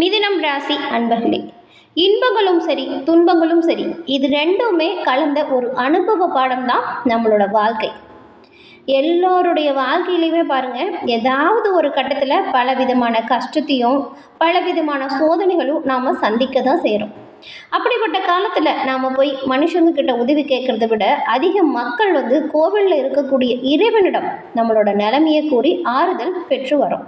மிதினம் ராசி அன்பர்களே இன்பங்களும் சரி துன்பங்களும் சரி இது ரெண்டுமே கலந்த ஒரு அனுபவ பாடம் தான் நம்மளோட வாழ்க்கை. எல்லோருடைய வாழ்க்கையிலையுமே பாருங்கள் ஏதாவது ஒரு கட்டத்தில் பலவிதமான கஷ்டத்தையும் பலவிதமான சோதனைகளும் நாம் சந்திக்க தான் செய்கிறோம் அப்படிப்பட்ட காலத்தில் நாம் போய் மனுஷங்கக்கிட்ட உதவி கேட்குறத விட அதிக மக்கள் வந்து கோவிலில் இருக்கக்கூடிய இறைவனிடம் நம்மளோட நிலைமையை கூறி ஆறுதல் பெற்று வரோம்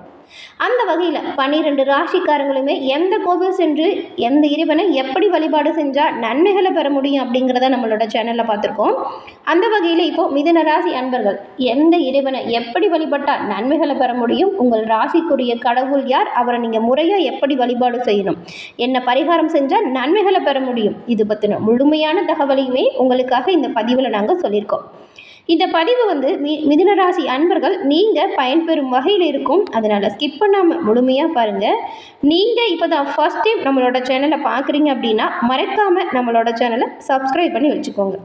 அந்த வகையில் பன்னிரெண்டு ராசிக்காரங்களுமே எந்த கோவில் சென்று எந்த இறைவனை எப்படி வழிபாடு செஞ்சால் நன்மைகளை பெற முடியும் அப்படிங்கிறத நம்மளோட சேனலில் பார்த்துருக்கோம். அந்த வகையில் இப்போ மிதுன ராசி அன்பர்கள் எந்த இறைவனை எப்படி வழிபட்டால் நன்மைகளை பெற முடியும்? உங்கள் ராசிக்குரிய கடவுள் யார்? அவரை நீங்கள் முறையாக எப்படி வழிபாடு செய்யணும்? என்ன பரிகாரம் செஞ்சால் நன்மைகளை பெற முடியும்? இது பற்றின முழுமையான தகவலையுமே உங்களுக்காக இந்த பதிவில் நாங்கள் சொல்லியிருக்கோம். இந்த பதிவு வந்து மி மிதுனராசி அன்பர்கள் நீங்கள் பயன்பெறும் வகையில் இருக்கும். அதனால் ஸ்கிப் பண்ணாமல் முழுமையாக பாருங்கள் நீங்கள் இப்போ தான் ஃபஸ்ட் டைம் நம்மளோட சேனலை பார்க்குறீங்க அப்படின்னா மறக்காமல் நம்மளோட சேனலை சப்ஸ்கிரைப் பண்ணி வச்சுக்கோங்க.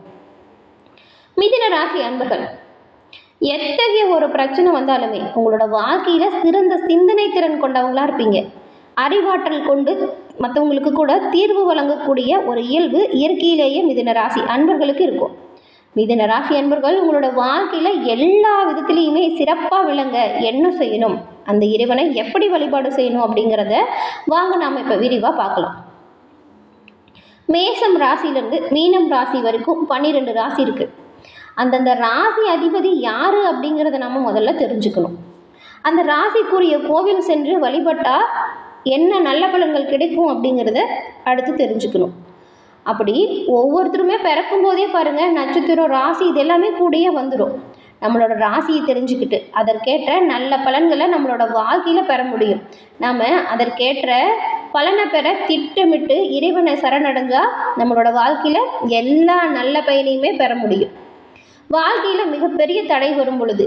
மிதுன ராசி அன்பர்கள் எத்தகைய ஒரு பிரச்சனை வந்தாலுமே உங்களோட வாழ்க்கையில் சிறந்த சிந்தனை திறன் கொண்டவங்களாக இருப்பீங்க. அறிவாற்றல் கொண்டு மற்றவங்களுக்கு கூட தீர்வு வழங்கக்கூடிய ஒரு இயல்பு இயற்கையிலேயே மிதுன ராசி அன்பர்களுக்கு இருக்கும். மிதன ராசி அன்பர்கள் உங்களோட வாழ்க்கையில் எல்லா விதத்துலேயுமே சிறப்பாக விளங்க என்ன செய்யணும்? அந்த இறைவனை எப்படி வழிபாடு செய்யணும் அப்படிங்கிறத வாங்க நாம் இப்போ விரிவாக பார்க்கலாம். மேசம் ராசியிலேருந்து மீனம் ராசி வரைக்கும் பன்னிரெண்டு ராசி இருக்குது அந்தந்த ராசி அதிபதி யார் அப்படிங்கிறத நம்ம முதல்ல தெரிஞ்சுக்கணும். அந்த ராசிக்குரிய கோவில் சென்று வழிபட்டால் என்ன நல்ல பலன்கள் கிடைக்கும் அப்படிங்கிறத அடுத்து தெரிஞ்சுக்கணும். அப்படி ஒவ்வொருத்தருமே பிறக்கும் போதே பாருங்கள் நட்சத்திரம் ராசி இது எல்லாமே கூடயே வந்துடும் நம்மளோட ராசியை தெரிஞ்சுக்கிட்டு அதற்கேற்ற நல்ல பலன்களை நம்மளோட வாழ்க்கையில் பெற முடியும். நாம் அதற்கேற்ற பலனை பெற திட்டமிட்டு இறைவனை சரணடைஞ்சால் நம்மளோட வாழ்க்கையில் எல்லா நல்ல பயனையுமே பெற முடியும். வாழ்க்கையில் மிகப்பெரிய தடை வரும் பொழுது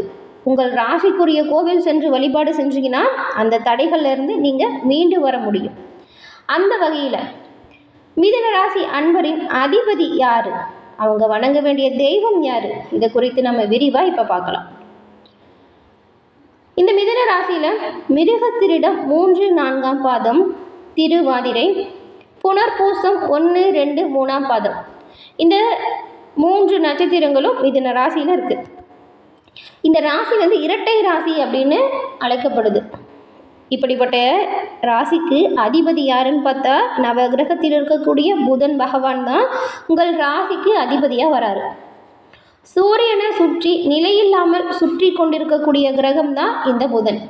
உங்கள் ராசிக்குரிய கோவில் சென்று வழிபாடு செஞ்சீங்கன்னா அந்த தடைகள்லேருந்து நீங்கள் மீண்டு வர முடியும். அந்த வகையில் மிதன ராசி அன்பரின் அதிபதி யார்? அவங்க வணங்க வேண்டிய தெய்வம் யார்? இதை குறித்து நம்ம விரிவாக இப்போ பார்க்கலாம். இந்த மிதன ராசியில் மிருகத்திரிடம் மூன்று நான்காம் பாதம் திருவாதிரை புனர்பூசம் ஒன்று ரெண்டு மூணாம் பாதம். இந்த மூன்று நட்சத்திரங்களும் மிதன ராசியில் இருக்குது இந்த ராசி வந்து இரட்டை ராசி அப்படின்னு அழைக்கப்படுது. இப்படிப்பட்ட ராசிக்கு அதிபதி யாருன்னு பார்த்தா நவ கிரகத்தில் இருக்கக்கூடிய புதன் பகவான் தான். உங்கள் ராசிக்கு அதிபதியாக வராரு. சூரியனை சுற்றி நிலையில்லாமல் சுற்றி கொண்டிருக்கக்கூடிய கிரகம் தான் இந்த புதன்.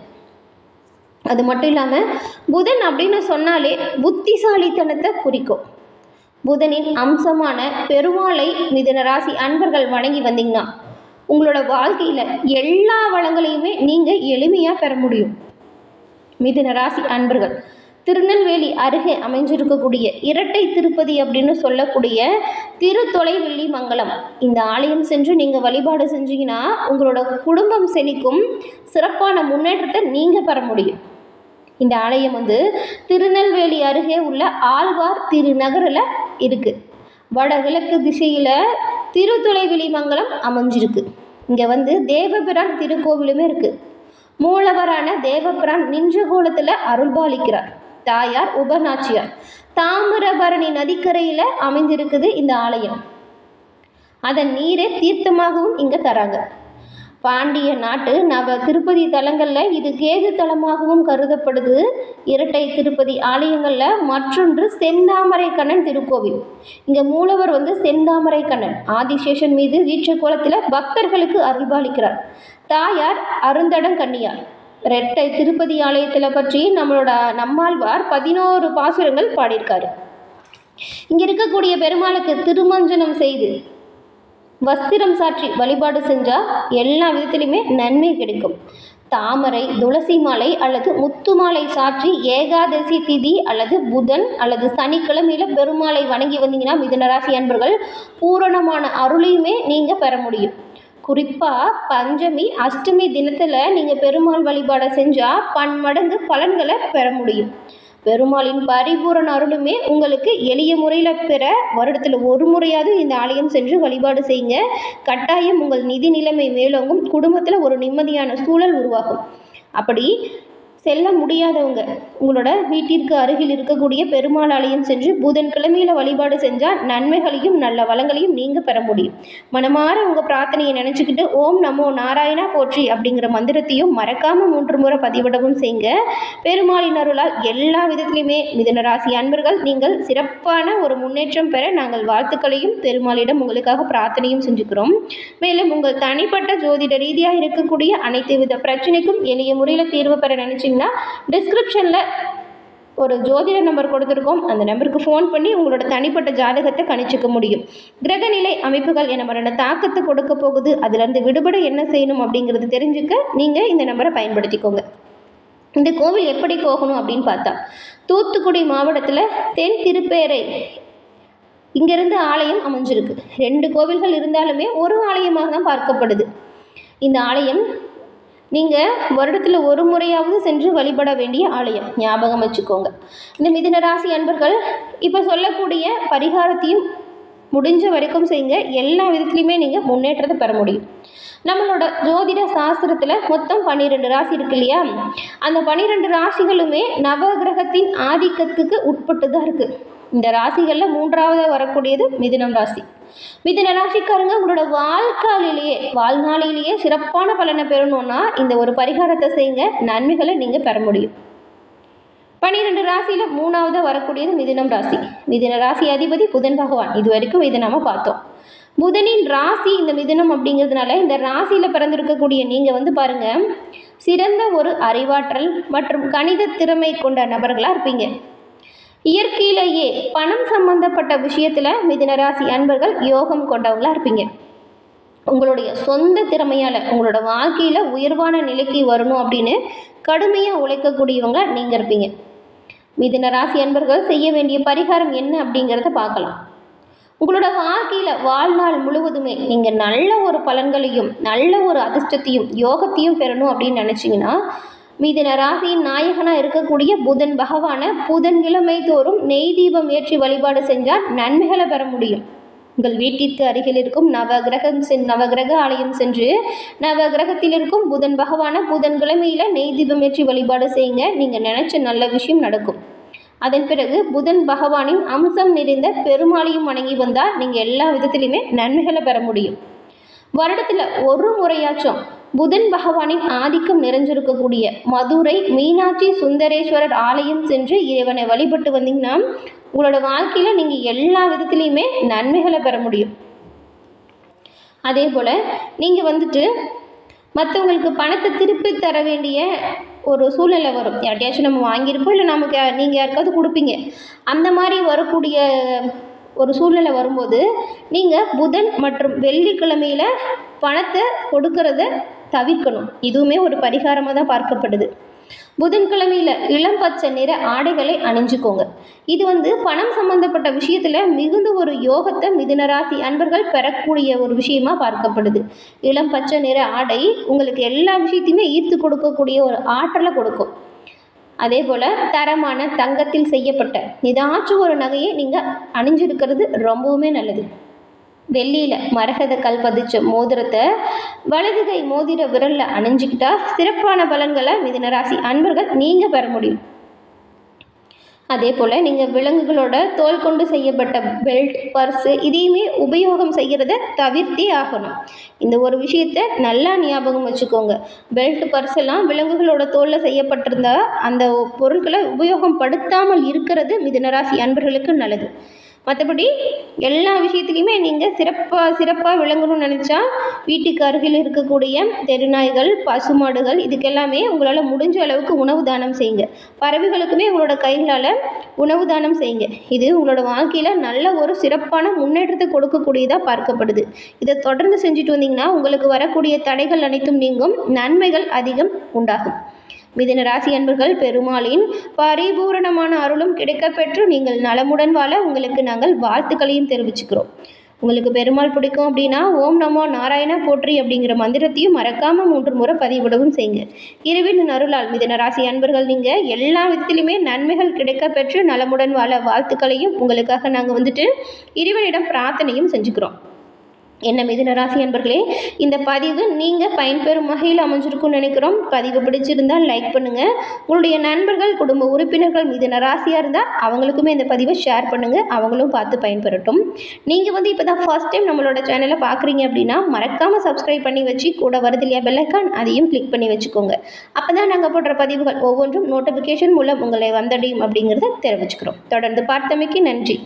அது மட்டும் இல்லாமல் புதன் அப்படின்னு சொன்னாலே புத்திசாலித்தனத்தை குறிக்கும். புதனின் அம்சமான பெருமாளை மிதுன ராசி அன்பர்கள் வணங்கி வந்தீங்கன்னா உங்களோட வாழ்க்கையில் எல்லா வளங்களையுமே நீங்கள் எளிமையாக பெற முடியும். மிதுன ராசி அன்பர்கள். திருநெல்வேலி அருகே அமைஞ்சிருக்கக்கூடிய இரட்டை திருப்பதி அப்படின்னு சொல்லக்கூடிய திருத்தொலைவெள்ளி மங்கலம். இந்த ஆலயம் சென்று நீங்கள் வழிபாடு செஞ்சீங்கன்னா உங்களோட குடும்பம் செழிக்கும். சிறப்பான முன்னேற்றத்தை நீங்கள் பெற முடியும். இந்த ஆலயம் வந்து திருநெல்வேலி அருகே உள்ள ஆழ்வார் திருநகரில் இருக்குது வடகிழக்கு திசையில் திருத்தொலைவெளி மங்கலம் அமைஞ்சிருக்கு. இங்கே வந்து தேவபிரான் திருக்கோவிலுமே இருக்குது மூலவரான தேவபிரான் நின்ற கோலத்தில் அருள்பாலிக்கிறார். தாயார் உபநாச்சியார். தாமிரபரணி நதிக்கரையில் அமைந்திருக்குது இந்த ஆலயம். அதன் நீரே தீர்த்தமாகவும் இங்கே தராங்க. பாண்டிய நாட்டு நவ திருப்பதி தலங்களில் இது கேது தலமாகவும் கருதப்படுது. இரட்டை திருப்பதி ஆலயங்களில் மற்றொன்று செந்தாமரை கண்ணன் திருக்கோவில். இங்கே மூலவர் வந்து செந்தாமரை கண்ணன் ஆதிசேஷன் மீது வீச்ச கோலத்தில் பக்தர்களுக்கு அருள்பாலிக்கிறார். தாயார் அருந்தடங்கண்ணியார். ரெட்டை திருப்பதி ஆலயத்தில் பற்றி நம்மளோட நம்மாழ்வார் பதினோரு பாசுரங்கள் பாடியிருக்காரு. இங்கே இருக்கக்கூடிய பெருமாளுக்கு திருமஞ்சனம் செய்து வஸ்திரம் சாற்றி வழிபாடு செஞ்சால் எல்லா விதத்துலையுமே நன்மை கிடைக்கும். தாமரை துளசி மாலை அல்லது முத்து மாலை சாற்றி ஏகாதசி திதி அல்லது புதன் அல்லது சனிக்கிழமையில் பெருமாளை வணங்கி வந்தீங்கன்னா மிதனராசி அன்பர்கள் பூரணமான அருளையுமே நீங்கள் பெற முடியும். குறிப்பாக பஞ்சமி அஷ்டமி தினத்தில் நீங்கள் பெருமாள் வழிபாடை செஞ்சால் பன்மடங்கு பலன்களை பெற முடியும். பெருமாளின் பரிபூரண அருளுமே உங்களுக்கு எளிய முறையில் பெற வருடத்தில் ஒரு முறையாவது இந்த ஆலயம் சென்று வழிபாடு செய்யுங்க. கட்டாயம் உங்கள் நிதி நிலைமை மேலோங்கும். குடும்பத்தில் ஒரு நிம்மதியான சூழல் உருவாகும். அப்படி செல்ல முடியாதவங்க. உங்களோட வீட்டிற்கு அருகில் இருக்கக்கூடிய பெருமாள் ஆலயம் சென்று புதன்கிழமையில் வழிபாடு செஞ்சால் நன்மைகளையும் நல்ல வளங்களையும் நீங்கள் பெற முடியும். மனமாற உங்கள் பிரார்த்தனையை நினச்சிக்கிட்டு ஓம் நமோ நாராயணா போற்றி அப்படிங்கிற மந்திரத்தையும் மறக்காமல் மூன்று முறை பதிவிடவும் செய்யுங்க பெருமாளின் அருளால் எல்லா விதத்திலையுமே மிதனராசி அன்பர்கள் நீங்கள் சிறப்பான ஒரு முன்னேற்றம் பெற நாங்கள் வாழ்த்துக்களையும் பெருமாளிடம் உங்களுக்காக பிரார்த்தனையும் செஞ்சுக்கிறோம். மேலும் உங்கள் தனிப்பட்ட ஜோதிட ரீதியாக இருக்கக்கூடிய அனைத்து வித பிரச்சனைக்கும் எளிய முறையில் தீர்வு பெற நினச்சிங்கன்னா டிஸ்கிரிப்ஷனில் ஒரு ஜோதிட நம்பர் கொடுத்துருக்கோம். அந்த நம்பருக்கு ஃபோன் பண்ணி உங்களோட தனிப்பட்ட ஜாதகத்தை கணிச்சிக்க முடியும். கிரகநிலை அமைப்புகள் என் மாதிரியான தாக்கத்தை கொடுக்க போகுது. அதுலேருந்து விடுபட என்ன செய்யணும் அப்படிங்கிறது தெரிஞ்சுக்க நீங்கள் இந்த நம்பரை பயன்படுத்திக்கோங்க. இந்த கோவில் எப்படி போகணும் அப்படின்னு பார்த்தா தூத்துக்குடி மாவட்டத்தில் தென் திருப்பேரை இங்கேருந்து ஆலயம் அமைஞ்சிருக்கு. ரெண்டு கோவில்கள் இருந்தாலுமே ஒரு ஆலயமாக தான் பார்க்கப்படுது. இந்த ஆலயம் நீங்கள் வருடத்தில் ஒரு முறையாவது சென்று வழிபட வேண்டிய ஆலயம். ஞாபகம் வச்சுக்கோங்க. இந்த மிதுன ராசி அன்பர்கள் இப்போ சொல்லக்கூடிய பரிகாரத்தையும் முடிஞ்ச வரைக்கும் செய்யுங்க. எல்லா விதத்துலையுமே நீங்கள் முன்னேற்றத்தை பெற முடியும். நம்மளோட ஜோதிட சாஸ்திரத்தில் மொத்தம் பன்னிரெண்டு ராசி இருக்கு இல்லையா? அந்த பன்னிரெண்டு ராசிகளுமே நவகிரகத்தின் ஆதிக்கத்துக்கு உட்பட்டு தான் இருக்குது இந்த ராசிகளில் மூன்றாவது வரக்கூடியது மிதுனம் ராசி. மிதுன ராசிக்காரங்க உங்களோட வாழ்க்காலிலேயே வாழ்நாளிலேயே சிறப்பான பலனை பெறணும்னா இந்த ஒரு பரிகாரத்தை செய்யுங்க. நன்மைகளை நீங்கள் பெற முடியும். பன்னிரெண்டு ராசியில் மூணாவதாக வரக்கூடியது மிதுனம் ராசி. மிதுன ராசி அதிபதி புதன் பகவான். இது வரைக்கும் இதை நாம் பார்த்தோம். புதனின் ராசி இந்த மிதுனம் அப்படிங்கிறதுனால இந்த ராசியில் பிறந்திருக்கக்கூடிய நீங்கள் வந்து பாருங்கள் சிறந்த ஒரு அறிவாற்றல் மற்றும் கணித திறமை கொண்ட நபர்களாக இருப்பீங்க. இயற்கையிலேயே பணம் சம்பந்தப்பட்ட விஷயத்தில் மிதுனராசி அன்பர்கள் யோகம் கொண்டவங்களாக இருப்பீங்க. உங்களுடைய சொந்த திறமையால் உங்களோட வாழ்க்கையில் உயர்வான நிலைக்கு வரணும் அப்படின்னு கடுமையாக உழைக்கக்கூடியவங்க நீங்கள் இருப்பீங்க. மிதுன ராசி அன்பர்கள் செய்ய வேண்டிய பரிகாரம் என்ன அப்படிங்கிறத பார்க்கலாம். உங்களோட வாழ்க்கையில் வாழ்நாள் முழுவதுமே நீங்கள் நல்ல ஒரு பலன்களையும் நல்ல ஒரு அதிர்ஷ்டத்தையும் யோகத்தையும் பெறணும் அப்படின்னு நினச்சிங்கன்னா மிதின ராசியின் நாயகனாக இருக்கக்கூடிய புதன் பகவானை புதன்கிழமை தோறும் நெய் தீபம் ஏற்றி வழிபாடு செஞ்சால் நன்மைகளை பெற முடியும். உங்கள் வீட்டிற்கு அருகில் இருக்கும் நவகிரகம் சென் நவகிரக ஆலயம் சென்று நவகிரகத்தில் இருக்கும் புதன் பகவானை புதன்கிழமையில் நெய் தீபம் ஏற்றி வழிபாடு செய்யுங்க. நீங்கள் நினச்ச நல்ல விஷயம் நடக்கும். அதன் பிறகு புதன் பகவானின் அம்சம் நிறைந்த பெருமாளையும் வணங்கி வந்தால் நீங்கள் எல்லா விதத்திலையுமே நன்மைகளை பெற முடியும். வருடத்தில் ஒரு முறையாச்சும் புதன் பகவானின் ஆதிக்கம் நிறைஞ்சிருக்கக்கூடிய மதுரை மீனாட்சி சுந்தரேஸ்வரர் ஆலயம் சென்று இறைவனை வழிபட்டு வந்தீங்கன்னா உங்களோட வாழ்க்கையில் நீங்கள் எல்லா விதத்துலேயுமே நன்மைகளை பெற முடியும். அதே போல் நீங்கள் வந்துட்டு மற்றவங்களுக்கு பணத்தை திருப்பி தர வேண்டிய ஒரு சூழ்நிலை வரும். யார்ட்டையாச்சும் நம்ம வாங்கியிருப்போம் இல்லை நமக்கு நீங்கள் யாருக்காவது கொடுப்பீங்க. அந்த மாதிரி வரக்கூடிய ஒரு சூழ்நிலை வரும்போது நீங்கள் புதன் மற்றும் வெள்ளிக்கிழமையில் பணத்தை கொடுக்கறத தவிர்க்கணும். இதுவுமே ஒரு பரிகாரமாக தான் பார்க்கப்படுது. புதன்கிழமையில் இளம் பச்சை நிற ஆடைகளை அணிஞ்சுக்கோங்க. இது வந்து பணம் சம்பந்தப்பட்ட விஷயத்தில் மிகுந்த ஒரு யோகத்தை மிதுனராசி அன்பர்கள் பெறக்கூடிய ஒரு விஷயமா பார்க்கப்படுது. இளம் பச்சை நிற ஆடை உங்களுக்கு எல்லா விஷயத்தையுமே ஈர்த்து கொடுக்கக்கூடிய ஒரு ஆற்றலை கொடுக்கும். அதே போல் தரமான தங்கத்தில் செய்யப்பட்ட ஏதாச்சும் ஒரு நகையை நீங்கள் அணிஞ்சிருக்கிறது ரொம்பவுமே நல்லது. வெள்ளியில் மரகத கல் பதிச்ச மோதிரத்தை வலது கை மோதிர விரலில் அணிஞ்சிக்கிட்டா சிறப்பான பலன்களை மிதுனராசி அன்பர்கள் நீங்கள் பெற முடியும். அதே போல் நீங்கள் விலங்குகளோட தோல் கொண்டு செய்யப்பட்ட பெல்ட் பர்ஸு இதையுமே உபயோகம் செய்கிறத தவிர்த்தே ஆகணும். இந்த ஒரு விஷயத்தை நல்லா ஞாபகம் வச்சுக்கோங்க. பெல்ட் பர்ஸ் எல்லாம் விலங்குகளோட தோலில் செய்யப்பட்டிருந்தா அந்த பொருட்களை உபயோகப்படுத்தாமல் இருக்கிறது மிதுனராசி அன்பர்களுக்கு நல்லது. மற்றபடி எல்லா விஷயத்துலையுமே நீங்கள் சிறப்பாக சிறப்பாக விளங்கணும்னு நினச்சா வீட்டுக்கு அருகில் இருக்கக்கூடிய தெருநாய்கள் பசுமாடுகள் இதுக்கெல்லாமே உங்களால் முடிஞ்ச அளவுக்கு உணவு தானம் செய்யுங்க. பறவைகளுக்குமே உங்களோட கைகளால் உணவு தானம் செய்யுங்க. இது உங்களோட வாழ்க்கையில் நல்ல ஒரு சிறப்பான முன்னேற்றத்தை கொடுக்கக்கூடியதாக பார்க்கப்படுது. இதை தொடர்ந்து செஞ்சுட்டு வந்தீங்கன்னா உங்களுக்கு வரக்கூடிய தடைகள் அனைத்தும் நீங்கும். நன்மைகள் அதிகம் உண்டாகும். மிதுன ராசி அன்பர்கள் பெருமாளின் பரிபூரணமான அருளும் கிடைக்கப்பெற்று நீங்கள் நலமுடன் வாழ உங்களுக்கு நாங்கள் வாழ்த்துக்களையும் தெரிவிச்சுக்கிறோம். உங்களுக்கு பெருமாள் பிடிக்கும் அப்படின்னா ஓம் நமோ நாராயணா போற்றி அப்படிங்கிற மந்திரத்தையும் மறக்காம மூன்று முறை பதிவிடவும் செய்யுங்க. இரவின் அருளால் மிதன ராசி அன்பர்கள் நீங்கள் எல்லா விதத்திலுமே நன்மைகள் கிடைக்க பெற்று நலமுடன் வாழ வாழ்த்துக்களையும் உங்களுக்காக நாங்கள் வந்துட்டு இறைவனிடம் பிரார்த்தனையும் செஞ்சுக்கிறோம். என்ன மிதுன ராசி அன்பர்களே இந்த பதிவு நீங்கள் பயன்பெறும் வகையில் அமைஞ்சிருக்கும்னு நினைக்கிறோம். பதிவு பிடிச்சிருந்தால் லைக் பண்ணுங்கள் உங்களுடைய நண்பர்கள் குடும்ப உறுப்பினர்கள் மிதுன ராசியாக இருந்தால் அவங்களுக்குமே இந்த பதிவை ஷேர் பண்ணுங்கள் அவங்களும் பார்த்து பயன்பெறட்டும். நீங்கள் வந்து இப்போ தான் ஃபர்ஸ்ட் டைம் நம்மளோட சேனலை பார்க்குறீங்க அப்படின்னா மறக்காமல் சப்ஸ்கிரைப் பண்ணி வச்சு கூட வருது இல்லையா பெல்லைக்கான் அதையும் கிளிக் பண்ணி வச்சுக்கோங்க. அப்போ தான் நாங்கள் போடுற பதிவுகள் ஒவ்வொன்றும் நோட்டிஃபிகேஷன் மூலம் உங்களை வந்தடையும் அப்படிங்கிறத தெரிவிச்சுக்கிறோம். தொடர்ந்து பார்த்தமைக்கு நன்றி.